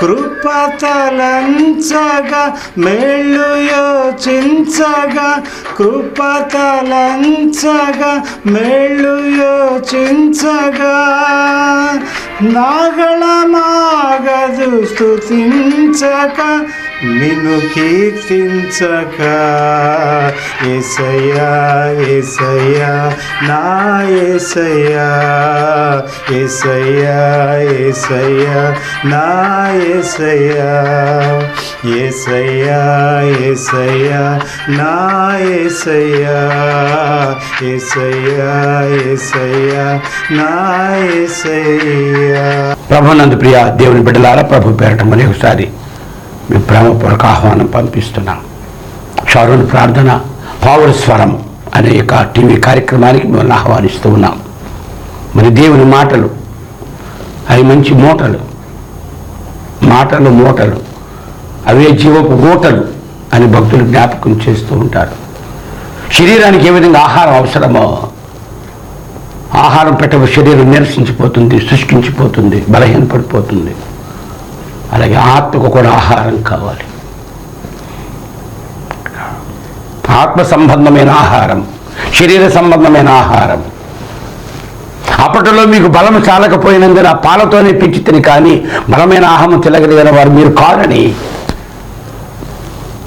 కృపతలంచగా మేళ్ళు యోచించగా కృపతలంచగా మేళ్ళు యోచించగా. నాగళమాగదు స్థుతించక నిన్ను కీర్తించక. ఏసయ్యా ఏసయ్యా నా ఏసయ్యా ఏసయ్యా ఏసయ్యా నా ఏసయ్యా. ఏసయ్యా ఏసయ్యా నా ఏసయ్యా. ఏసయ్యా ఏసయ్యా నా ఏసయ్యా. ప్రభునందు ప్రియ దేవుని బిడ్డలారా ప్రభు పేరట మరి ఒకసారి మీ ప్రేమపూర్వక ఆహ్వానం పంపిస్తున్నాం. షారోన్ ప్రార్థన పావుల స్వరం అనే యొక్క టీవీ కార్యక్రమానికి మిమ్మల్ని ఆహ్వానిస్తూ ఉన్నాం. మరి దేవుని మాటలు అవి మంచి మూటలు మాటలు మూటలు అవే జీవపు మూటలు అని భక్తులు జ్ఞాపకం చేస్తూ ఉంటారు. శరీరానికి ఏ విధంగా ఆహారం అవసరమో ఆహారం పెట్టవ శరీరం నిరసించిపోతుంది శుష్కించిపోతుంది బలహీనపడిపోతుంది. అలాగే ఆత్మకు కూడా ఆహారం కావాలి. ఆత్మ సంబంధమైన ఆహారం శరీర సంబంధమైన ఆహారం. అప్పటిలో మీకు బలం చాలకపోయినందున పాలతోనే పెంచి తిని కానీ బలమైన ఆహారం తినగలిగిన వారు మీరు కారని.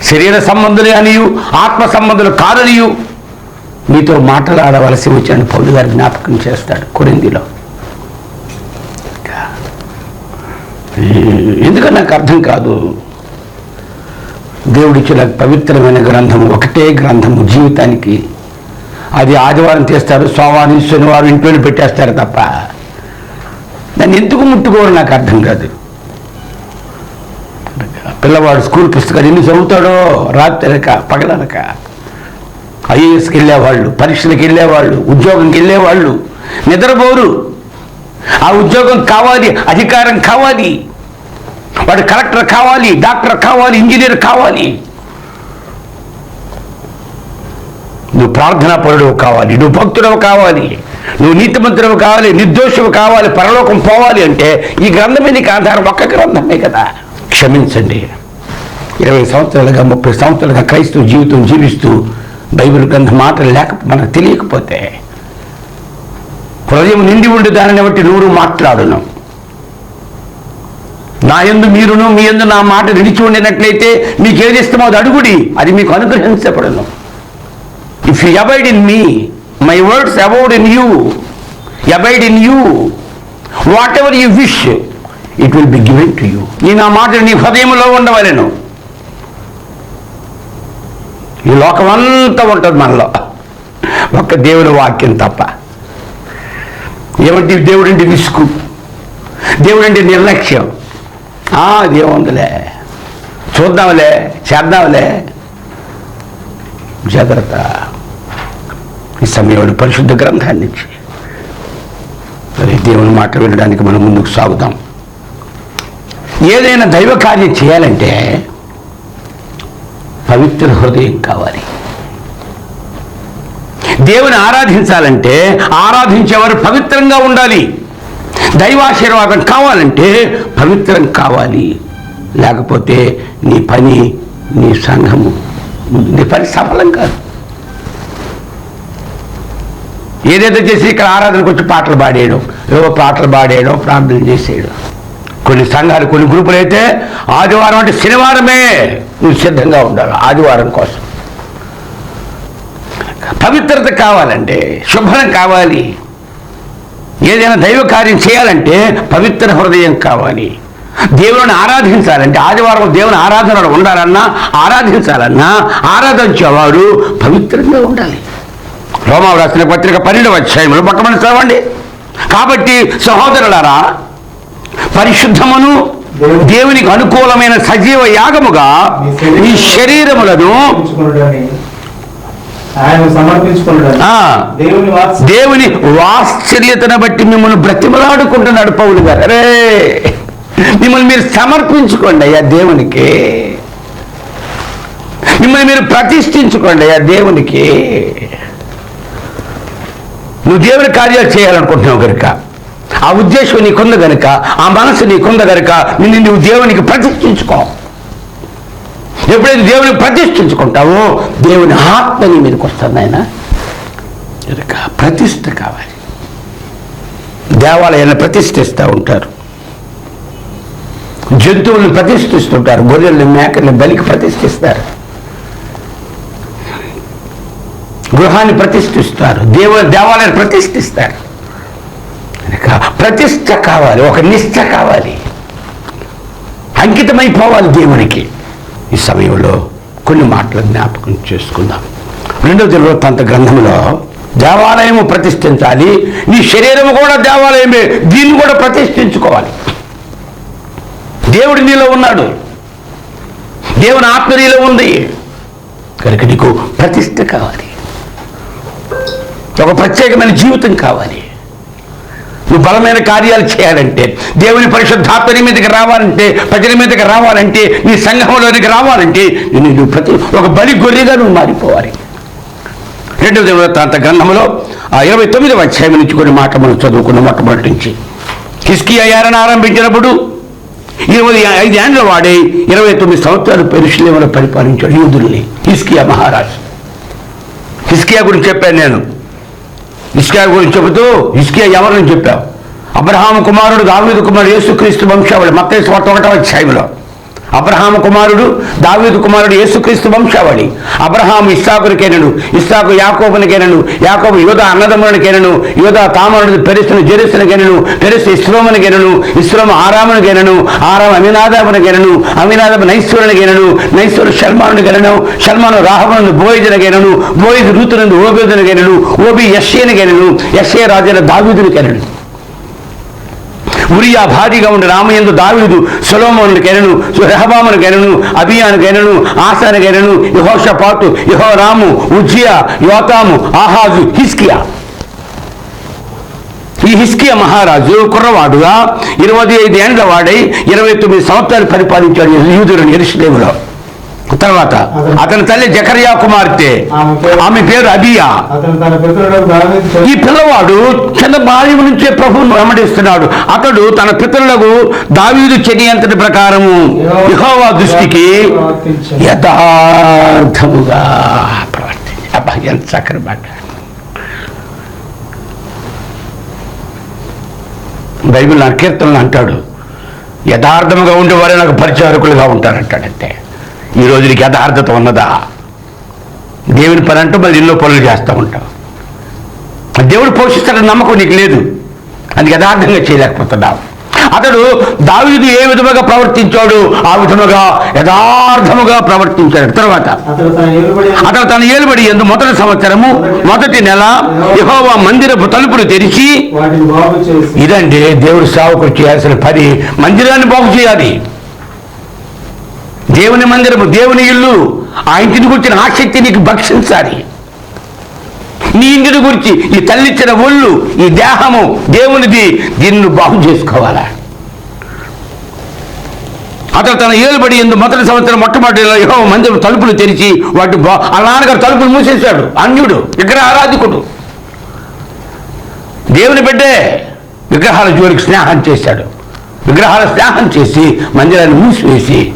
శరీర సంబంధులే అనియు ఆత్మ సంబంధులు కారనియు. మీతో మాట్లాడవలసి వచ్చాను పౌలు గారు జ్ఞాపకం చేస్తాడు కొరిందిలో. ఎందుకని నాకు అర్థం కాదు? దేవుడిచ్చిన పవిత్రమైన గ్రంథం ఒకటే గ్రంథము జీవితానికి. అది ఆదివారం తీస్తారు సోమవారం శనివారం ఇంట్లో పెట్టేస్తారు తప్ప. దాన్ని ఎందుకు ముట్టుకోరు నాకు అర్థం కాదు. పిల్లవాడు స్కూల్ పుస్తకాలు ఎన్ని చదువుతాడో రాత్రనక పగలనక ఐఏఎస్కి వెళ్ళేవాళ్ళు పరీక్షలకు వెళ్ళేవాళ్ళు ఉద్యోగంకి వెళ్ళేవాళ్ళు నిద్రపోరు. ఆ ఉద్యోగం కావాలి అధికారం కావాలి. వాడు కలెక్టర్ కావాలి డాక్టర్ కావాలి ఇంజనీర్ కావాలి. నువ్వు ప్రార్థనా పరుడవు కావాలి నువ్వు భక్తుడవు కావాలి. నువ్వు నీతిమంతుడవు కావాలి నిర్దోషవు కావాలి పరలోకం పోవాలి అంటే ఈ గ్రంథమే నీకు ఆధారం ఒక్క గ్రంథమే కదా. క్షమించండి. ఇరవై సంవత్సరాలుగా ముప్పై సంవత్సరాలుగా క్రైస్తవ జీవితం జీవిస్తూ బైబిల్ గ్రంథ మాటలు లేక మనకు తెలియకపోతే హృదయం నిండి ఉండి దానిని బట్టి నూరు మాట్లాడును. నా ఎందు మీరును మీ ఎందు నా మాట నిలిచి ఉండినట్లయితే మీకు ఏది ఇష్టమో అది అడుగుడి అది మీకు అనుగ్రహించబడను. If you abide in me my words abide in you abide in you whatever you wish it will be given to you నీ నా మాట నీ హృదయంలో ఉండవలెను. ఈ లోకమంతా ఉంటుంది మనలో. ఒక్క దేవుని వాక్యం తప్ప. ఏమంటే దేవుడంటే విసుగు. దేవుడంటే నిర్లక్ష్యం. ఆ, దేవుందిలే. చూద్దాంలే చేద్దాంలే. జాగ్రత్త. ఈ సమయంలో పరిశుద్ధ గ్రంథాన్ని మరి దేవుని మాట వినడానికి మనం ముందుకు సాగుదాం. ఏదైనా దైవ కార్యం చేయాలంటే పవిత్ర హృదయం కావాలి. దేవుని ఆరాధించాలంటే ఆరాధించేవారు పవిత్రంగా ఉండాలి. దైవాశీర్వాదం కావాలంటే పవిత్రం కావాలి. లేకపోతే నీ పని నీ సంఘము నీ పని సఫలం కాదు. ఏదైతే చేసి ఇక్కడ ఆరాధనకు వచ్చి పాటలు పాడేయడం ఏవో పాటలు పాడేయడం ప్రార్థన చేసేయడం. కొన్ని సంఘాలు కొన్ని గ్రూపులు అయితే ఆదివారం అంటే శనివారమే నువ్వు సిద్ధంగా ఉండాలి ఆదివారం కోసం. పవిత్రత కావాలంటే శుభ్రం కావాలి. ఏదైనా దైవ కార్యం చేయాలంటే పవిత్ర హృదయం కావాలి. దేవుని ఆరాధించాలంటే ఆదివారం దేవుని ఆరాధనలో ఉండాలన్నా ఆరాధించాలన్నా ఆరాధించేవాడు పవిత్రంగా ఉండాలి. రోమావు రాసిన పత్రిక పన్నెండు అధ్యాయములు పట్టమని చదవండి. కాబట్టి సహోదరులారా పరిశుద్ధమును దేవునికి అనుకూలమైన సజీవ యాగముగా మీ శరీరములను దేవుని వాత్సల్యతను బట్టి మిమ్మల్ని బ్రతిమలాడుకుంటున్నాడు పౌలు గారు. అరే మిమ్మల్ని మీరు సమర్పించుకోండి అయ్యా దేవునికి. మిమ్మల్ని మీరు ప్రతిష్ఠించుకోండి అయ్యా దేవునికి. నువ్వు దేవుని కార్యాలు చేయాలనుకుంటున్నావు కనుక. ఆ ఉద్దేశం నీకుంది గనుక ఆ మనసు నీకుంది గనుక నిన్ను నువ్వు దేవునికి ప్రతిష్ఠించుకో ఎప్పుడైతే దేవుని ప్రతిష్ఠించుకుంటావో దేవుని ఆత్మ నీ మీదకి వస్తుంది ఆయన కనుక ప్రతిష్ఠ కావాలి. దేవాలయాన్ని ప్రతిష్ఠిస్తూ ఉంటారు. జంతువులను ప్రతిష్ఠిస్తుంటారు. గొర్రెల్ని మేకల్ని బలికి ప్రతిష్ఠిస్తారు. గృహాన్ని ప్రతిష్ఠిస్తారు. దేవ దేవాలయాన్ని ప్రతిష్ఠిస్తారు. ప్రతిష్ట కావాలి ఒక నిష్ఠ కావాలి. అంకితమైపోవాలి దేవునికి. ఈ సమయంలో కొన్ని మాటలు జ్ఞాపకం చేసుకుందాం. రెండవ దినవృత్తాంత గ్రంథంలో దేవాలయము ప్రతిష్ఠించాలి నీ శరీరము కూడా దేవాలయమే దీన్ని కూడా ప్రతిష్ఠించుకోవాలి. దేవుడు నీలో ఉన్నాడు. దేవుని ఆత్మ నీలో ఉంది. కనుక నీకు ప్రతిష్ఠ కావాలి. ఒక ప్రత్యేకమైన జీవితం కావాలి. నువ్వు బలమైన కార్యాలు చేయాలంటే దేవుని పరిశుద్ధాత్మని మీదకి రావాలంటే ప్రజల మీదకి రావాలంటే నీ సంఘంలోనికి రావాలంటే నేను నువ్వు ప్రతి ఒక బలి గొర్రెగా నువ్వు మారిపోవాలి. రెండవ దేవతాంత గ్రంథంలో ఆ ఇరవై తొమ్మిదవ అధ్యాయం నుంచి కొన్ని మాట మనం చదువుకున్న మొట్టమొదటి నుంచి. కిస్కి అయ్యారని ఆరంభించినప్పుడు ఇరవై ఐదు ఏండ్ల వాడే ఇరవై తొమ్మిది సంవత్సరాలు పెరుషులేమని పరిపాలించాడు యూదుల్ని హిస్కియా మహారాజు. హిస్కియా గురించి చెప్పాను నేను. ఇస్కియా గురించి చెబుతూ ఇస్కియా ఎవరిని చెప్పావు? అబ్రహాం కుమారుడు దావీదు కుమారుడు యేసుక్రీస్తు వంశావళి మత్తయి స్వార్థ ఒకటవ అధ్యాయంలో. అబ్రహాం కుమారుడు దావీదు కుమారుడు యేసుక్రీస్తు వంశావళి. అబ్రహాం ఇస్సాకునికేనను ఇస్సాకు యాకోబునికేనను యాకోబు యోధ అన్నదమ్మునికేనను యోధ తామరుడు పెరిస్తును జెరుస్తునికేనను పెరిస్తు ఇస్రోమునికేనను ఇస్రోము ఆరామునికేనను ఆరాము అమినాదామునికేనను అమినాదము నైశ్వరునికేనను నైశ్వరు శర్మానునికేనను శర్మను రాహమును బోయిజునికేనను బోయిజు ఋతునందు ఓబేదునికేనను ఓబి యశ్యనికేనను యశ్య రాజైన దావీదునికేనను. ఉరియా భారీగా ఉండి రామయందు దావీదు సొలోమోను గెనను రెహబామును గెనను అభియాను గెనను ఆసాను గెనను యహోషపాటు యహోరాము ఉజ్జియా యోతాము ఆహాజు హిస్కియా ఈ హిస్కియా మహారాజు కుర్రవాడుగా ఇరవై ఐదు ఏండ్ల వాడై ఇరవై తొమ్మిది సంవత్సరాలు పరిపాలించాడు యూదులను ఎరుసలేములో తర్వాత అతని తల్లి జకర్యా కుమార్తె. ఆమె పేరు అబియా. ఈ పిల్లవాడు చిన్న బాల్యం నుంచే ప్రభువును వెంబడిస్తున్నాడు అతడు తన పితరులకు దావీదు చర్యంతటి ప్రకారము యెహోవా దృష్టికి యథార్థముగా ప్రవర్తించి అబ్బా ఎంత చక్కని మాట. బైబిల్ నా కీర్తనలు అంటాడు. యథార్థముగా ఉండేవారే నాకు పరిచారకులుగా ఉంటారంటాడంతే ఈ రోజు నీకు యథార్థత ఉన్నదా? దేవుని పని అంటూ మళ్ళీ ఎన్నో పనులు చేస్తూ ఉంటాం. దేవుడు పోషిస్తాడని నమ్మకం నీకు లేదు. అది యథార్థంగా చేయలేకపోతున్నావు. అతడు దావీదు ఏ విధముగా ప్రవర్తించాడు? ఆ విధముగా యథార్థముగా ప్రవర్తించాడు. తర్వాత అతడు తన ఏలుబడి ఎందు మొదటి సంవత్సరము మొదటి నెల యెహోవా మందిరపు తలుపులు తెరిచి ఇదండి దేవుడు సేవకుడు చేయాల్సిన పని. మందిరాన్ని బాగు చేయాలి. దేవుని మందిరము దేవుని ఇల్లు ఆ ఇంటిని గురించిన ఆసక్తి నీకు భక్షించాలి. నీ ఇంటిని గురించి ఈ తల్లిచ్చిన ఒళ్ళు ఈ దేహము దేవునిది దీన్ని బాగు చేసుకోవాలా? అతను తన ఏలుబడి ఎందు మొదటి సంవత్సరం మొట్టమొదటి యహో మందిరం తలుపులు తెరిచి వాటి ఆ నాన్నగారు తలుపులు మూసేశాడు అన్యుడు విగ్రహ ఆరాధికుడు. దేవుని బిడ్డే విగ్రహాల జోలికి స్నేహం చేశాడు. విగ్రహాల స్నేహం చేసి మందిరాన్ని మూసివేసి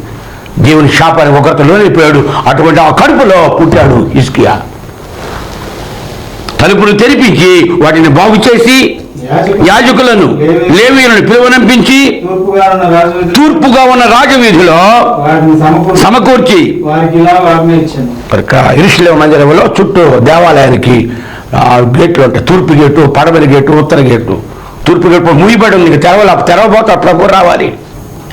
దేవుని శాపాన్ని ఒకరితో లోనిపోయాడు. అటువంటి ఆ కడుపులో పుట్టాడు ఇస్కియా తలుపులు తెరిపించి వాటిని బాగు చేసి యాజకులను లేవీయులను పిలువనంపించి తూర్పుగా ఉన్న రాజవీధిలో సమకూర్చి ఇరుషులేవ మందిరంలో చుట్టూ దేవాలయానికి ఆ, గేట్లు ఉంటాయి. తూర్పు గేటు పడమరి గేటు ఉత్తర గేటు. తూర్పు గేటు మూయబడి ఉంది. తెరవల తెరవబోతా ప్రభు రావాలి.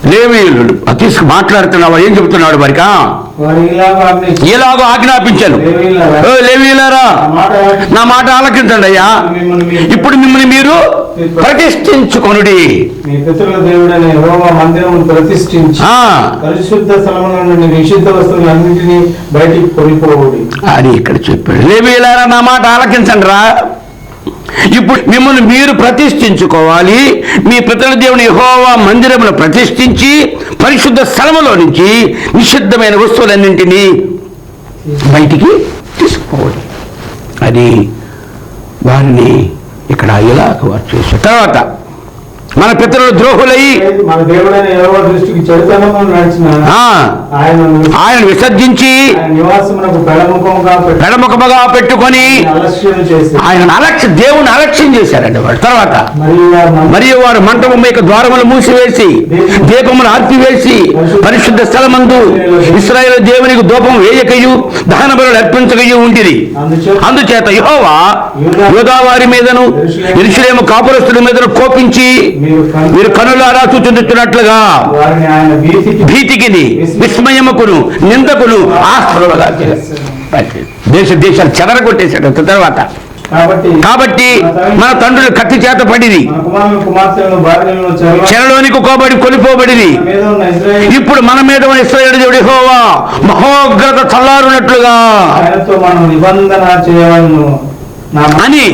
లేవీయులు తీసుకు మాట్లాడుతున్నావా? ఏం చెబుతున్నాడు మరికా? ఇలాగ ఎలాగో ఆజ్ఞాపించాను. లేవీయులారా? నా మాట ఆలకించండి. అయ్యా ఇప్పుడు మిమ్మల్ని మీరు ప్రతిష్ఠించుకొనుడి. మీ పితరుల దేవుడైన యెహోవా మందిరమును ప్రతిష్ఠించి ఆ, పరిశుద్ధ స్థలముల నుండి నిషిద్ధ వస్తువులన్నింటినీ బయటికి కొనిపోవుడి. అని ఇక్కడ చెప్పాడు. లేవీయులారా నా మాట ఆలకించండి రా ఇప్పుడు మిమ్మల్ని మీరు ప్రతిష్ఠించుకోవాలి. మీ పితల దేవుని యహోవా మందిరమును ప్రతిష్ఠించి పరిశుద్ధ స్థలములో నుంచి నిషిద్ధమైన వస్తువులన్నింటినీ బయటికి తీసుకోవాలి. అది వారిని ఇక్కడ ఇలా వారు తర్వాత మన పితరులు ద్రోహులై మన దేవుడైన యెహోవా దృష్టికి చెడుతనము నడిచిన ఆ, ఆయన విసర్జించి పెడముఖముగా పెట్టి పెడముఖముగా పెట్టుకొని ఆయన అలక్ష్య దేవుని అలక్ష్యం చేశారండి వాడు. తర్వాత మరియు వారు మంటపం యొక్క ద్వారములు మూసివేసి దీపములు ఆర్పివేసి పరిశుద్ధ స్థలమందు ఇస్రాయేల్ దేవునికి దూపం వేయకయు దహన బలులు అర్పించకయు ఉంటిది అందుచేత యెహోవా యోధా వారి మీదను ఇరుషులేము కాపురస్తుల మీదను కోపించి మీరు కను- మీరు కనులారా చూచుతున్నట్లుగా వారిని ఆయన భీతికి భీతికిని విస్మయముకును నిందకును చేశారు. దేశ దేశాలు చెదరగొట్టేశాడు తర్వాత కాబట్టి మన తండ్రులు కత్తి చేత పడిది చెరలోనికి కోబడి ఇజ్రాయేల్ ఇప్పుడు మన మీద ఉన్న ఇస్రాయేలు దేవుడి హోవా మహోగ్రత మనం నిబంధన చేయవలను. అని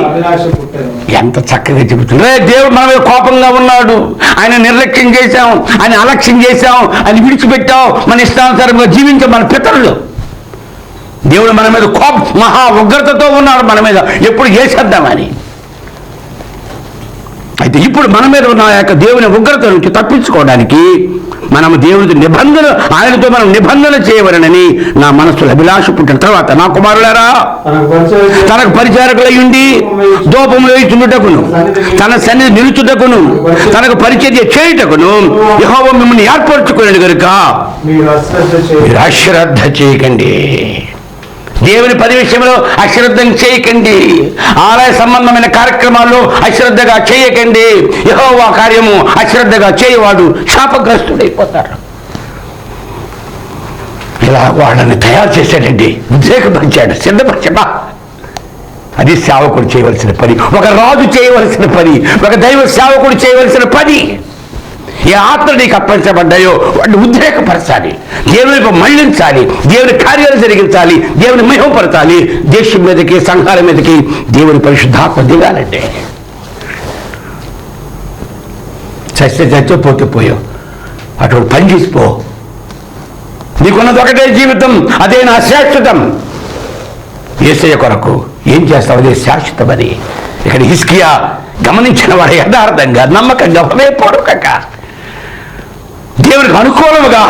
ఎంత చక్కగా చెబుతుంది రే దేవుడు మన మీద కోపంగా ఉన్నాడు. ఆయన నిర్లక్ష్యం చేశాం. ఆయన అలక్ష్యం చేశాం. ఆయన విడిచిపెట్టాం. మన ఇష్టానుసారంగా జీవించాం మన పితరులు. దేవుడు మన మీద కోప మహా ఉగ్రతతో ఉన్నాడు మన మీద. ఎప్పుడు చేసేద్దామని అయితే ఇప్పుడు మన మీద ఉన్న ఆ యొక్క దేవుని ఉగ్రత నుంచి తప్పించుకోవడానికి మనం దేవుని నిబంధన ఆయనతో మనం నిబంధన చేయవలనని నా మనసులో అభిలాష పుట్టిన తర్వాత నా కుమారులారా తనకు పరిచయం చేసిన తనకు పరిచారకులై ఉండి దూపం వేయుచుండుటకును తన సన్నిధి నిలుచుటకును తనకు పరిచర్య చేయుటకును యెహోవ మిమ్మల్ని ఏర్పరచుకునేది కనుక మీరు అశ్రద్ధ చేయకండి. దేవుని పది విషయంలో అశ్రద్ధం చేయకండి. ఆలయ సంబంధమైన కార్యక్రమాల్లో అశ్రద్ధగా చేయకండి. యెహోవా కార్యము అశ్రద్ధగా చేయవాడు శాపగ్రస్తుడైపోతారు ఇలా వాళ్ళని తయారు చేశాడండి. ఉద్రేకపరిచాడు సిద్ధపరిచబా అది సేవకుడు చేయవలసిన పని ఒక రాజు చేయవలసిన పని ఒక దైవ సేవకుడు చేయవలసిన పని. ఏ ఆత్మ నీకు అప్పగించబడ్డాయో వాటిని ఉద్రేకపరచాలి. దేవుని వైపు మళ్ళించాలి దేవుని కార్యాలు జరిగించాలి. దేవుని మహిమపరచాలి. దేశం మీదకి సంఘాల మీదకి దేవుని పరిశుద్ధాత్మ దిగాలంటే చస్తే చచ్చో పోయో. అటువంటి పని చేసిపో నీకున్నది ఒకటే జీవితం అదే నా శాశ్వతం. ఏసయ్య కొరకు ఏం చేస్తావు? అదే శాశ్వతమని. ఇక్కడ హిస్కియా గమనించిన వాడు యథార్థంగా నమ్మకంగా హృదయపూర్వకంగా దేవునికి అనుకూలముగా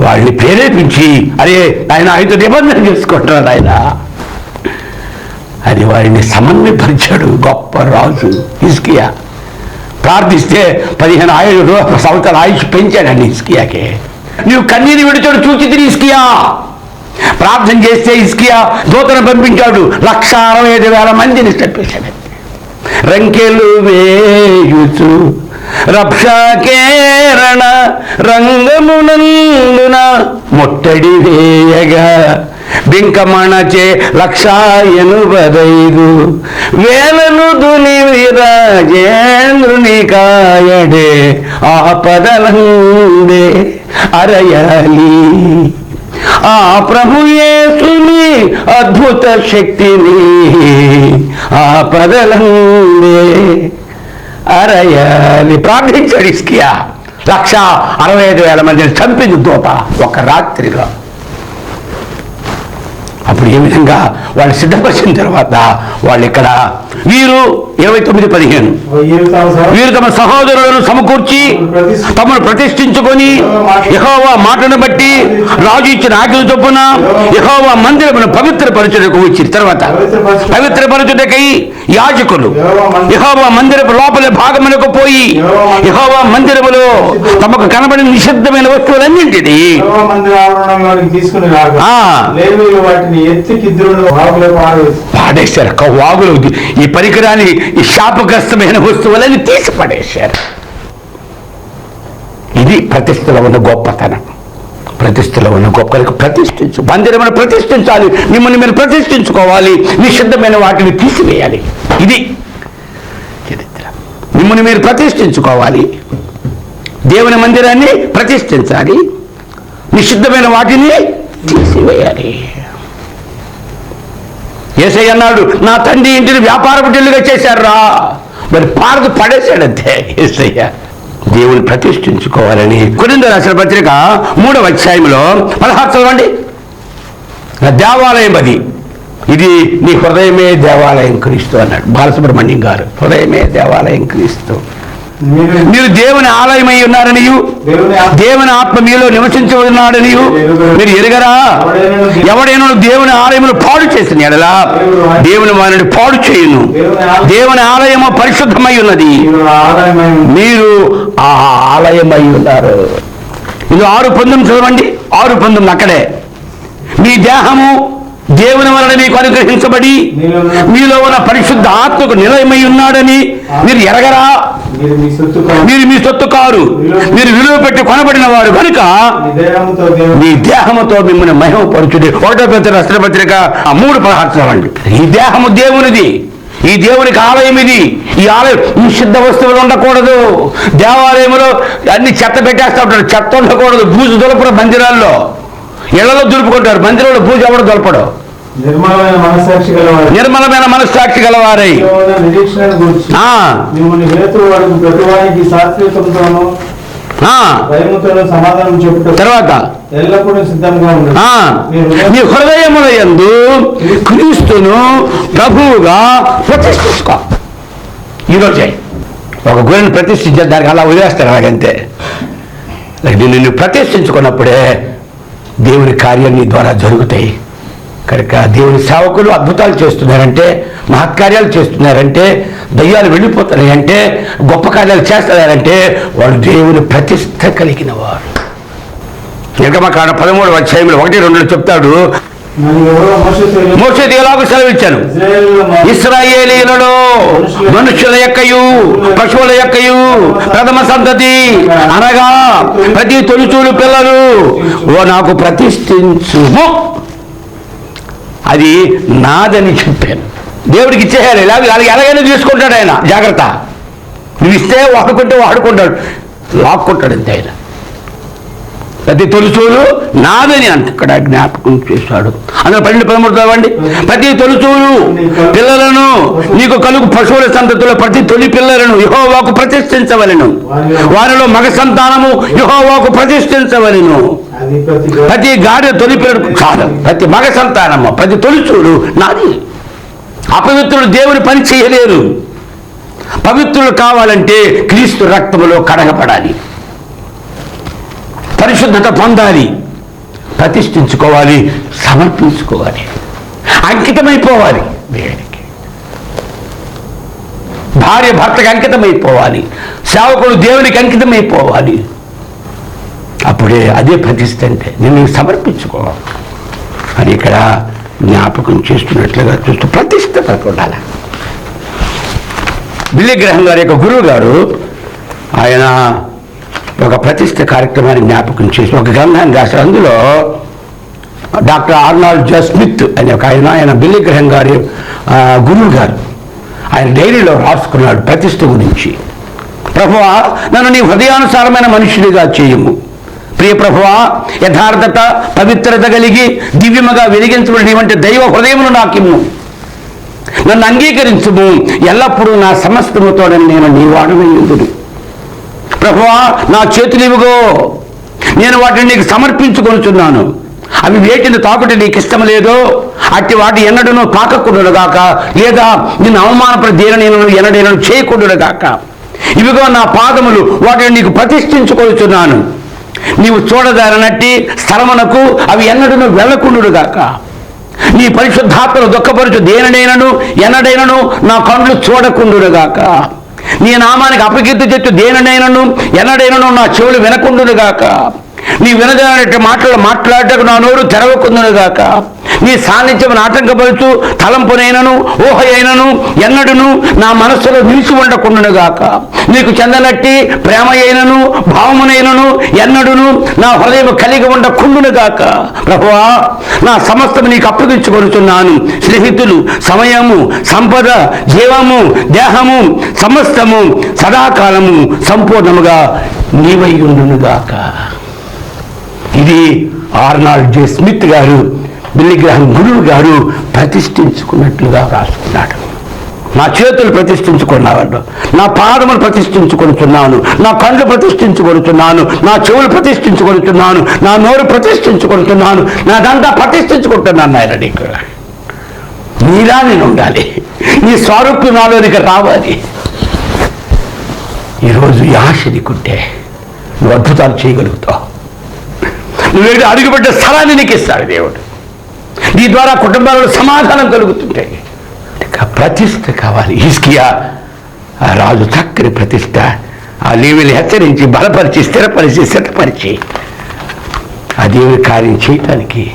వాళ్ళని ప్రేరేపించి అరే ఆయన ఆయనతో నిబంధన చేసుకుంటున్నాడు ఆయన అది వారిని సమన్వయపరిచాడు గొప్ప రాజు ఇస్కియా ప్రార్థిస్తే పదిహేను ఆయుడు సంవత్సరాల ఆయుష్ పెంచాడండి ఇస్కియాకి నువ్వు కన్నీరు విడిచాడు చూచి తిరిగి ఇస్కియా ప్రార్థన చేస్తే ఇస్కియా దూతను పంపించాడు. లక్ష అరవై ఐదు వేల మందిని చెప్పేశాడు. రంకెలు వేయుచు రక్షాకేరణ రంగమునందున ముట్టడి వేయగా బింకమణచే లక్ష ఎనుబదైదు వేలను దుని విరాజేంద్రుని కాయడే ఆపదలందే అరయాలి. ఆ ప్రభుయేసుని అద్భుత శక్తిని ఆపదలందే అరయాలి. ప్రార్థించాడు ఇస్కియా లక్ష అరవై ఐదు వేల మందిని చంపింది దూత ఒక రాత్రిలో అప్పుడు ఏ విధంగా వాళ్ళు సిద్ధపరిచిన తర్వాత వాళ్ళు ఇక్కడ వీరు ఇరవై తొమ్మిది పదిహేను. వీరు తమ సహోదరులను సమకూర్చి తమను ప్రతిష్ఠించుకొని యహోవా మాటను బట్టి రాజు ఇచ్చిన ఆజ్ఞల చొప్పున యహోవా మందిరమును పవిత్రపరచుటకు వచ్చి తర్వాత పవిత్రపరచుటకై యాజకులు యహోవా మందిరపు లోపల భాగమునకు పోయి యహోవా మందిరములో తమకు కనబడిన నిషిద్ధమైన వస్తువులన్నింటినీ తీసుకుని పాడేశారు. ఒక వాగులు ఈ పరికరాన్ని ఈ శాపగ్రస్తమైన వస్తువులని తీసి పడేశారు. ఇది ప్రతిష్టలో ఉన్న గొప్పతనం. ప్రతిష్టలో ఉన్న గొప్పలకు ప్రతిష్ఠించు మందిరమైన ప్రతిష్ఠించాలి. మిమ్మల్ని మీరు ప్రతిష్ఠించుకోవాలి. నిషిద్ధమైన వాటిని తీసివేయాలి. ఇది చరిత్ర. మిమ్మల్ని మీరు ప్రతిష్ఠించుకోవాలి. దేవుని మందిరాన్ని ప్రతిష్ఠించాలి. నిషిద్ధమైన వాటిని తీసివేయాలి. ఏసై అన్నాడు నా తండ్రి ఇంటిని వ్యాపార బిడ్డలుగా చేశారా మరి పారదు పడేశాడంతే ఏసయ్య. దేవుని ప్రతిష్ఠించుకోవాలని కొరింద రాసిన పత్రిక మూడవ అధ్యాయంలో పదహారు చదవండి. దేవాలయం అది. ఇది నీ హృదయమే దేవాలయం క్రీస్తు అన్నాడు. బాలసుబ్రహ్మణ్యం గారు హృదయమే దేవాలయం క్రీస్తు. మీరు దేవుని ఆలయమై ఉన్నారనియు దేవుని ఆత్మ- మీలో నివసించి ఉన్నాడనియు మీరు ఎరగరా? ఎవడైనా దేవుని ఆలయమును పాడు చేసిన ఎడలా? దేవుని వారిని పాడు చేయును. దేవుని ఆలయము పరిశుద్ధమై ఉన్నది. మీరు ఆ ఆలయమై ఉన్నారు. ఇది ఆరు పందెం చదవండి. ఆరు పందెం అక్కడే. మీ దేహము దేవుని వలన మీకు అనుగ్రహించబడి మీలో ఉన్న పరిశుద్ధ ఆత్మకు నిలయమై ఉన్నాడని మీరు ఎరగరా? మీరు మీ సొత్తు కారు. మీరు విలువ పెట్టి కొనబడిన వారు కనుక మీ దేహముతో మిమ్మల్ని మహిమపరచుడి. ఒకటో పెద్ద రస్త్రపత్రిక ఆ మూడు పదార్థాలండి ఈ దేహము దేవునిది. ఈ దేవునికి ఆలయం ఇది. ఈ ఆలయం నిషిద్ధ వస్తువులు ఉండకూడదు. దేవాలయంలో అన్ని చెత్త పెట్టేస్తా ఉంటారు. చెత్త ఉండకూడదు. బూజు దులపరు మందిరాల్లో. ఇళ్ళలో దులుపుకుంటారు. మందిరంలో బూజు ఎవడు దొలపడు? నిర్మలమైన మనస్సాక్షి గలవారు. తర్వాత. నీ హృదయముల యందు క్రీస్తును ప్రభువుగా ప్రతిష్ఠించుకో. ఈరోజే ఒక గురిని ప్రతిష్ఠించే దానికి అలా వదిలేస్తారు అలాగంతే. నిన్ను ప్రతిష్ఠించుకున్నప్పుడే దేవుని కార్యం నీ ద్వారా జరుగుతాయి. కనుక దేవుని సేవకులు అద్భుతాలు చేస్తున్నారంటే మహత్కార్యాలు చేస్తున్నారంటే దయ్యాలు వెళ్ళిపోతున్నాయంటే గొప్ప కార్యాలు చేస్తున్నారంటే వాడు దేవుని ప్రతిష్ట కలిగిన వాడు. నిర్గమకాండ పదమూడు అధ్యాయంలో ఒకటి రెండులో చెప్తాడు మోసే ఎలాగో సెలవిచ్చాను. ఇస్రాయేలీలలో మనుషుల యొక్కయు పశువుల యొక్కయు ప్రథమ సంతతి అనగా ప్రతి తొలిచూలు పిల్లలు ఓ నాకు ప్రతిష్ఠించుము. అది నాదని చెప్పాను. దేవుడికి ఇచ్చేయాలి ఇలాగ ఎలాగైనా తీసుకుంటాడు ఆయన. జాగ్రత్త. నువ్వు ఇస్తే వాడుకుంటే వాడుకుంటాడు లాక్కుంటాడు అంతే ఆయన. ప్రతి తొలిచూలు నాదని అంత ఇక్కడ జ్ఞాపకం చేశాడు. అందులో పన్నెండు పదమూడు చదవండి. ప్రతి తొలిచూలు పిల్లలను నీకు కలుగు పశువుల సంతతిలో ప్రతి తొలి పిల్లలను యహోవాకు ప్రతిష్ఠించవలను. వారిలో మగ సంతానము యహోవాకు ప్రతిష్ఠించవలను. ప్రతి గాడి తొలి పిల్లడు కాదు. ప్రతి మగ సంతానము ప్రతి తొలిచూలు నాది. అపవిత్రుడు దేవుని పని చేయలేరు. పవిత్రులు కావాలంటే క్రీస్తు రక్తములో కడగబడాలి. పరిశుద్ధత పొందాలి. ప్రతిష్ఠించుకోవాలి సమర్పించుకోవాలి. అంకితమైపోవాలి దేవునికి. భార్య భర్తకి అంకితమైపోవాలి. సేవకుడు దేవునికి అంకితమైపోవాలి. అప్పుడే అదే ప్రతిష్ట అంటే నేను సమర్పించుకోవాలి అని ఇక్కడ జ్ఞాపకం చేస్తున్నట్లుగా చూస్తూ ప్రతిష్ట ఉండాలి. బిల్లి గ్రహం గారి యొక్క గురువు గారు ఆయన ఒక ప్రతిష్ఠ కార్యక్రమాన్ని జ్ఞాపకం చేసి ఒక గ్రంథాన్ని రాశారు. అందులో డాక్టర్ ఆర్నాల్డ్ జో స్మిత్ అనే ఒక ఆయన ఆయన బిల్లి గ్రహం గారి గురువు గారు ఆయన డైరీలో రాసుకున్నాడు ప్రతిష్ఠ గురించి. ప్రభు నన్ను నీ హృదయానుసారమైన మనుషుడిగా చేయము. ప్రియ ప్రభువా యథార్థత పవిత్రత కలిగి దివ్యముగా వెలిగించబడినటువంటి దైవ హృదయమును నాకిమ్ము. నన్ను అంగీకరించుము. ఎల్లప్పుడూ నా సమస్తముతో నేను నీ వాడవేయుదును ప్రభువా నా చేతులివిగో నేను వాటిని నీకు సమర్పించుకొనుచున్నాను. అవి వేటిని తాకుటి నీకు ఇష్టం లేదో. అట్టి వాటి ఎన్నడను తాకకుండుగాక లేదా నిన్ను అవమానపడి దేని ఎన్నడైనా చేయకుండుగాక ఇవిగో నా పాదములు వాటిని నీకు ప్రతిష్ఠించుకొనుచున్నాను. నీవు చూడదారనట్టి స్థలమునకు అవి ఎన్నడను వెళ్ళకుండుగాక నీ పరిశుద్ధాత్మను దుఃఖపరచు దేనినైనను ఎన్నడైనను నా కండ్లు చూడకుండుగాక నీ నామానికి అపకీర్తి చెట్టు దేనినైనను ఎన్నడైనను నా చెవులు వినకుండుగాక నీ వినదనటి మాటలు మాట్లాడటకు నా నోరు తెరవకుందును గాక. నీ సాన్నిధ్యం ఆటంకపరుచు తలంపునైనను ఊహ అయినను ఎన్నడును నా మనస్సులో నిలిచి ఉండకుండునుగాక నీకు చెందనట్టి ప్రేమ అయినను భావమునైనను ఎన్నడును నా హృదయం కలిగి ఉండకుండునుగాక ప్రభువా నా సమస్తం నీకు అప్పగించుకొనుచున్నాను. స్నేహితులు సమయము సంపద జీవము దేహము సమస్తము సదాకాలము సంపూర్ణముగా నీవై ఉండునుగాక ఇది ఆర్నాల్డ్ జే స్మిత్ గారు బిల్లిగ్రహం గురువు గారు ప్రతిష్ఠించుకున్నట్లుగా రాసుకున్నాడు. నా చేతులు ప్రతిష్ఠించుకున్నాను నా పాదములు ప్రతిష్ఠించుకొనుచున్నాను. నా కళ్ళు ప్రతిష్ఠించుకొనుచున్నాను. నా చెవులు ప్రతిష్ఠించుకొనుచున్నాను. నా నోరు ప్రతిష్ఠించుకొనుచున్నాను. నాదంతా ప్రతిష్ఠించుకుంటున్నాను ఆయన నీకు. నీలా నేను ఉండాలి. నీ స్వరూప్యం నాలోనికి రావాలి. ఈరోజు ఈ నీకుంటే నువ్వు అద్భుతాలు చేయగలుగుతావు. నువ్వేంటి అడుగుపెట్టే స్థలాన్ని నీకు ఇస్తాడు దేవుడు. నీ ద్వారా కుటుంబాలలో సమాధానం కలుగుతుంటాయి ప్రతిష్ట కావాలి. హిస్కియా ఆ రాజు చక్కని ప్రతిష్ట ఆ లేవిని హెచ్చరించి బలపరిచి స్థిరపరిచి స్థిరపరిచి ఆ దేవుని కార్యం చేయటానికి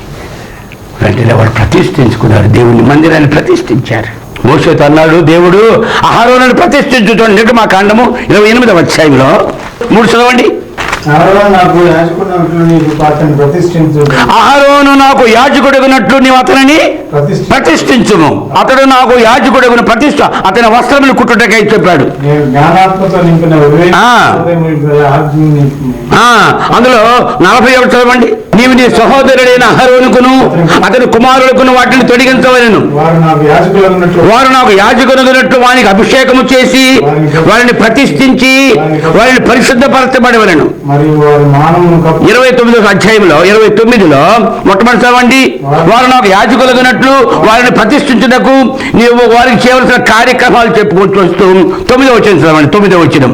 వెంటనే వాడు ప్రతిష్ఠించుకున్నారు దేవుని మందిరాన్ని ప్రతిష్ఠించారు. మోసతో అన్నాడు దేవుడు ఆహారాన్ని ప్రతిష్ఠించుతాడు నిర్గమా కాండము ఇరవై ఎనిమిదవ అధ్యాయంలో. మూడు చదవండి. అహరోను నాకు యాజకుడగినట్లు నీవు అతనిని ప్రతిష్ఠ ప్రతిష్ఠించుము అతడు నాకు యాజకుడగిన ప్రతిష్ఠ అతని వస్త్రములు కుట్టుటకై చెప్పాడు. అందులో నలభై ఒకటి చదవండి. నీవు నీ సహోదరుడైన అహరోనుకును అతని కుమారులకును వాటిని తొలగించవలను వారు నాకు యాజకునగినట్లు వానికి అభిషేకము చేసి వారిని ప్రతిష్ఠించి వారిని పరిశుద్ధపరచబడవలను. ఇరవై తొమ్మిదో అధ్యాయంలో ఇరవై తొమ్మిదిలో మొట్టమొదటి చదవండి వారు నాకు యాజకులగినట్లు వారిని ప్రతిష్ఠించుటకు నీవు వారికి చేయవలసిన కార్యక్రమాలు చెప్పుకుంటూ వస్తూ తొమ్మిదో వచ్చిన చదవండి తొమ్మిదో వచ్చిన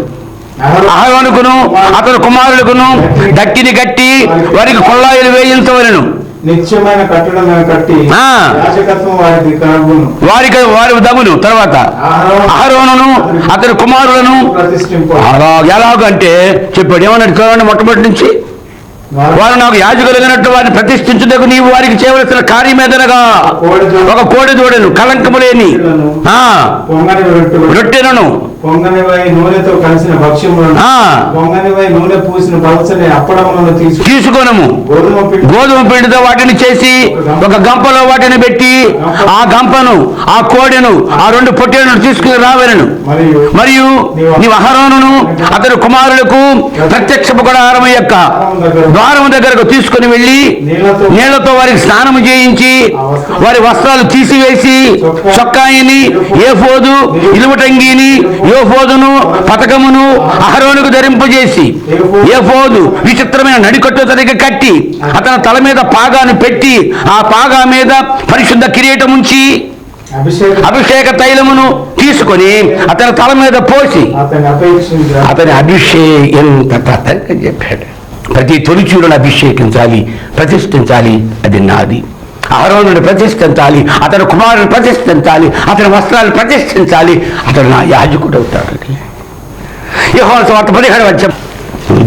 అహరోనుకును అతని కుమారులకును దట్టిని కట్టి వారికి కొల్లాయిలు వేయించవలను. నిత్యమైన కట్టడం కట్టి వారికి వారి దగును తర్వాత అహరోను అహరోనును అతని కుమారులను ఎలాగంటే చెప్పాడు ఏమన్నాడు చూడండి మొట్టమొదటి నుంచి? వారు నాకు యాజకులగినట్టు వారిని ప్రతిష్ఠించుటకు నీవు వారికి చేయవలసిన కార్యమేదనగా ఒక కోడి దూడను కలంకము లేని. రొట్టెలను పొంగనివై నూనెతో కలిసిన భక్ష్యములను ఆ, పొంగనివై నూనె పూసిన పలచని అప్పడములను తీసుకు తీసుకొనము. గోధుమ పిండి గోధుమ పిండితో వాటిని చేసి ఒక గంపలో వాటిని పెట్టి ఆ గంపను ఆ కోడెను ఆ రెండు పొట్టేలను తీసుకుని రావెలను. మరియు నీ అహరోనును అతని కుమారులకు ప్రత్యక్ష గుడారం యొక్క ద్వారం దగ్గరకు తీసుకుని వెళ్ళి నీళ్ళతో వారికి స్నానము చేయించి వారి వస్త్రాలు తీసివేసి చొక్కాయిని ఏఫోదు ఇలువటంగిని యోఫోదును పతకమును అహరోనుకు ధరింపజేసి ఏఫోదు విచిత్రమైన నడికట్టు తనకి కట్టి అతని తల మీద పాగాను పెట్టి ఆ పాగా మీద పరిశుద్ధ కిరీటం ఉంచి అభిషేక తైలమును తీసుకొని అతని తల మీద పోసి అతని అభిషేకం చెప్పాడు. ప్రతి తొలిచూరును అభిషేకించాలి ప్రతిష్ఠించాలి అది నాది. ఆరోనుని ప్రతిష్ఠించాలి అతని కుమారుని ప్రతిష్ఠించాలి అతని వస్త్రాలు ప్రతిష్ఠించాలి అతడు నా యాజకుడు అవుతాడండి యెహోవా స్వార్థ పదిహేడు వచ్చాం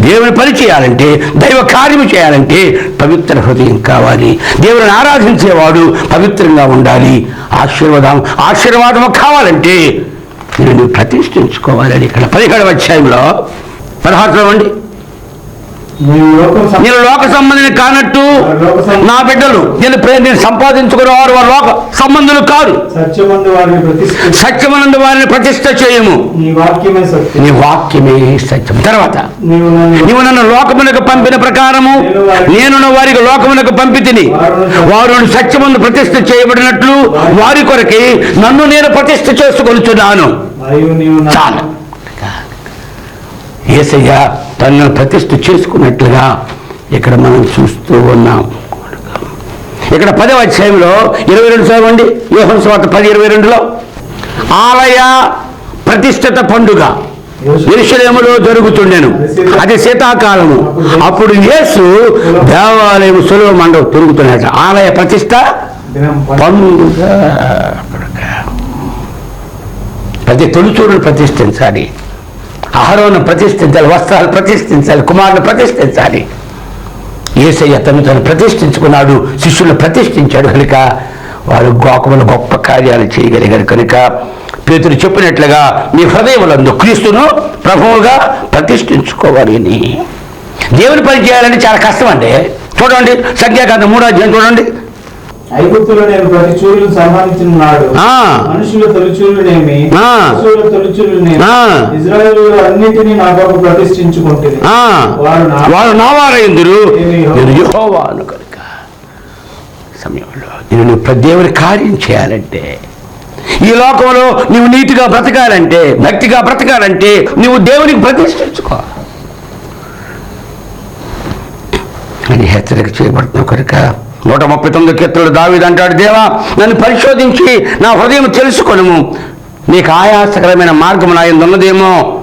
దేవుని పని చేయాలంటే దైవ కార్యము చేయాలంటే పవిత్ర హృదయం కావాలి. దేవుని ఆరాధించేవాడు పవిత్రంగా ఉండాలి. ఆశీర్వాదం ఆశీర్వాదము కావాలంటే నేను ప్రతిష్ఠించుకోవాలని ఇక్కడ పదిహేడు అధ్యాయంలో పదహారు చూడండి నేను లోక సంబంధిని కానట్టు నా బిడ్డలు నేను నేను సంపాదించుకునే వారు వారు లోక సంబంధులు కాదు సత్యమందు వారిని ప్రతిష్ఠించి. సత్యమనందు వారిని ప్రతిష్ట చేయము. నీ వాక్యమే సత్యం. తర్వాత నీవు నన్ను లోకమునకు పంపిన ప్రకారము నేను వారికి లోకమునకు పంపి తిని వారు సత్యమందు ప్రతిష్ఠ చేయబడినట్లు వారి కొరకి నన్ను నేను ప్రతిష్ఠ చేసుకొనుచున్నాను. చాలు. ఏసయ్య తనను ప్రతిష్ఠ చేసుకున్నట్లుగా ఇక్కడ మనం చూస్తూ ఉన్నాం. ఇక్కడ పదవ అధ్యాయంలో ఇరవై రెండు చదవండి యోహన్ స్వార్థ పది ఇరవై రెండులో. ఆలయ ప్రతిష్టత పండుగ ఎరుషలేములో జరుగుతుండెను. అది శీతాకాలము. అప్పుడు యేసు దేవాలయం సులువ మండపం తిరుగుతున్నాడు ఆలయ ప్రతిష్ట పండుగ. ప్రతి తొలిచూరును ప్రతిష్ఠించాలి. అహరోను ప్రతిష్ఠించాలి వస్త్రాలు ప్రతిష్ఠించాలి కుమారుని ప్రతిష్ఠించాలి. ఏసయ్య తను తను ప్రతిష్ఠించుకున్నాడు శిష్యులను ప్రతిష్ఠించాడు కనుక వారు గోకములు గొప్ప కార్యాలు చేయగలిగారు కనుక. పేతులు చెప్పినట్లుగా మీ హృదయములందు క్రీస్తును ప్రభువుగా ప్రతిష్ఠించుకోవాలి అని దేవుని పని చేయాలంటే చాలా కష్టం అండి. చూడండి సంఖ్యాకాంత మూడో అధ్యాయం చూడండి. ఐగుప్తులో నేను ప్రతి చూరులు సంహరించిన నాడు ఆ. మనుషుల తొలిచూరునేమి ఆ. పశువుల తొలిచూరునేమి ఆ. ఇజ్రాయేలు అన్నిటినీ నా కొరకు ప్రతిష్ఠించుకుంటుంది వారు నావారైందురు నేను యెహోవాను కనుక సమయంలో నేను నువ్వు దేవుని కార్యం చేయాలంటే ఈ లోకంలో నువ్వు నీతిగా బ్రతకాలంటే భక్తిగా బ్రతకాలంటే నువ్వు దేవునికి ప్రతిష్ఠించుకో అని హెచ్చరిక చేయబడుతున్నావు కనుక నూట ముప్పై తొమ్మిది కీర్తనలు దావిదంటాడు అంటాడు దేవా నన్ను పరిశోధించి నా హృదయం తెలుసుకొనుము. నీకు ఆయాసకరమైన మార్గం నా ఉన్నదేమో.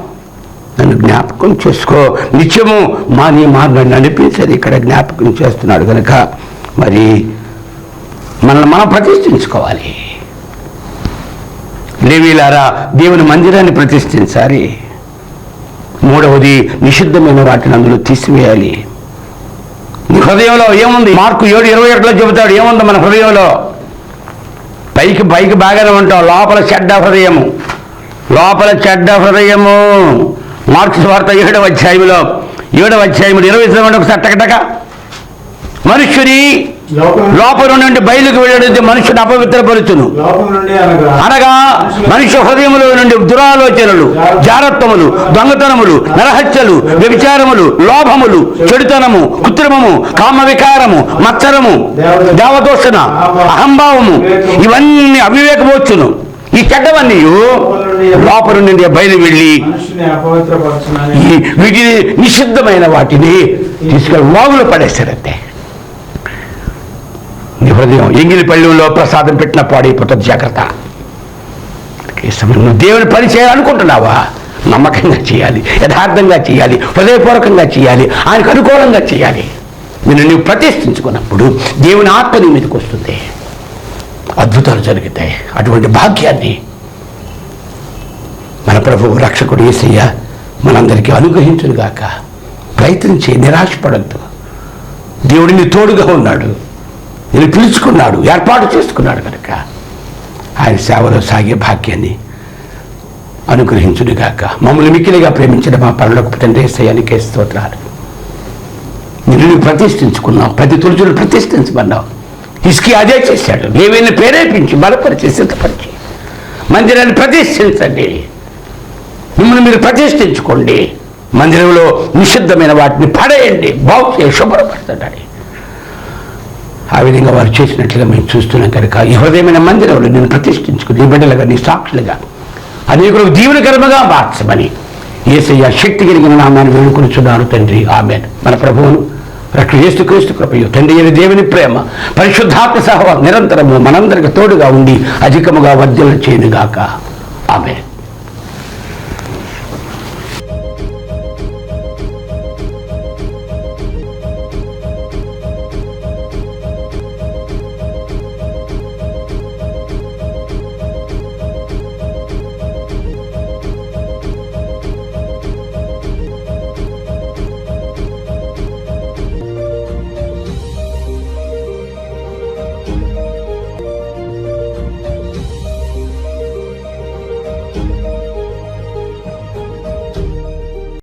నన్ను జ్ఞాపకం చేసుకో. నిత్యము మా నీ మార్గాన్ని నడిపించేది ఇక్కడ జ్ఞాపకం చేస్తున్నాడు కనుక మరి మనల్ని మనం ప్రతిష్ఠించుకోవాలి. లేవీలారా దేవుని మందిరాన్ని ప్రతిష్ఠించాలి. మూడవది నిషిద్ధమైన వాటిని అందులో తీసివేయాలి. హృదయంలో ఏముంది? మార్కు ఏడు ఇరవై ఒకటిలో చెబుతాడు ఏముంది మన హృదయంలో? పైకి పైకి బాగానే ఉంటాం లోపల చెడ్డ హృదయము. లోపల చెడ్డ హృదయము. మార్క్స్ వార్త ఏడవ అధ్యాయంలో ఏడవ అధ్యాయంలో ఇరవై తొమ్మిది ఒకసారి టకటక. మనుష్యుని లోపల నుండి బయలుకు వెళ్ళడం మనుషుని అపవిత్రపరుచును. అనగా మనిషి హృదయములో నుండి దురాలోచనలు జారత్వములు దొంగతనములు నరహత్యలు వ్యభిచారములు లోభములు చెడుతనము కృత్రిమము కామ వికారము మత్సరము దేవదోషణ అహంభావము ఇవన్నీ అవివేకమొచ్చును ఈ చెడ్డవన్నీ లోపల నుండి బయలు వెళ్ళి వీటిని నిషిద్ధమైన వాటిని తీసుకెళ్ళి వాగులు పడేశారంతే నీ హృదయం ఎంగిలి పళ్ళెంలో ప్రసాదం పెట్టిన పాడైపోతుంది జాగ్రత్త. ఈ సమయంలో నువ్వు దేవుని పని చేయాలనుకుంటున్నావా? నమ్మకంగా చేయాలి యథార్థంగా చేయాలి హృదయపూర్వకంగా చేయాలి ఆయనకు అనుకూలంగా చేయాలి. నేను నువ్వు ప్రతిష్ఠించుకున్నప్పుడు దేవుని ఆత్మ నీ మీదకి వస్తుంది. అద్భుతాలు జరుగుతాయి. అటువంటి భాగ్యాన్ని మన ప్రభువు రక్షకుడు ఏసయ్య మనందరికీ అనుగ్రహించునుగాక. ప్రయత్నించి నిరాశపడద్దు. దేవుడిని తోడుగా ఉన్నాడు. నేను పిలుచుకున్నాడు ఏర్పాటు చేసుకున్నాడు కనుక. ఆయన సేవలో సాగే భాగ్యాన్ని అనుగ్రహించునుగాక. మమ్మల్ని మిక్కిలిగా ప్రేమించిన మా పనులకు తండ్రి సయానికే స్తోత్రాలు. నిన్ను నువ్వు ప్రతిష్ఠించుకున్నావు ప్రతి తులుచులు ప్రతిష్ఠించమన్నావు ఇసుకి అదే చేశాడు. మేమైనా ప్రేరేపించి బలపరిచి సిద్ధపరిచి మందిరాన్ని ప్రతిష్ఠించండి. మిమ్మల్ని మీరు ప్రతిష్ఠించుకోండి. మందిరంలో నిషిద్ధమైన వాటిని పడేయండి. బాగు చేసి శుభ్రపరచండి. ఆ విధంగా వారు చేసినట్లుగా మేము చూస్తున్నాం కనుక ఈ హృదయమైన మందిరంలో నేను ప్రతిష్ఠించుకుని నీ బిడ్డలుగా నీ సాక్షులుగా. అనేకులకు దీవెనకరముగా మార్చమని ఏసయ్య శక్తి కలిగిన నామాన్ని వేడుకొనిచున్నాను తండ్రి. ఆమె మన ప్రభువును రక్షణ క్రీస్తు కృపయు. తండ్రి అయిన దేవుని ప్రేమ పరిశుద్ధాత్మ సహ నిరంతరము మనందరికి తోడుగా ఉండి అధికముగా వర్ధన చేయనుగాక. ఆమె